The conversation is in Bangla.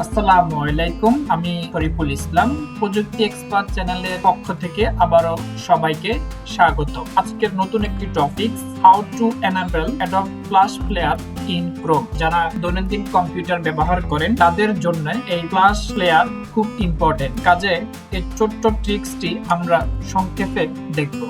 আসসালামু আলাইকুম, আমি শরীফুল ইসলাম। প্রযুক্তি এক্সপার্ট চ্যানেলের পক্ষ থেকে আবারও সবাইকে স্বাগত। আজকের নতুন একটি topic how to enable Adobe flash player in Chrome যারা দৈনন্দিন কম্পিউটার ব্যবহার করেন, তাদের জন্য এই ফ্লাশ প্লেয়ার খুব ইম্পর্টেন্ট কাজে এই ছোট্ট ট্রিক্সটি আমরা সংক্ষেপে দেখব।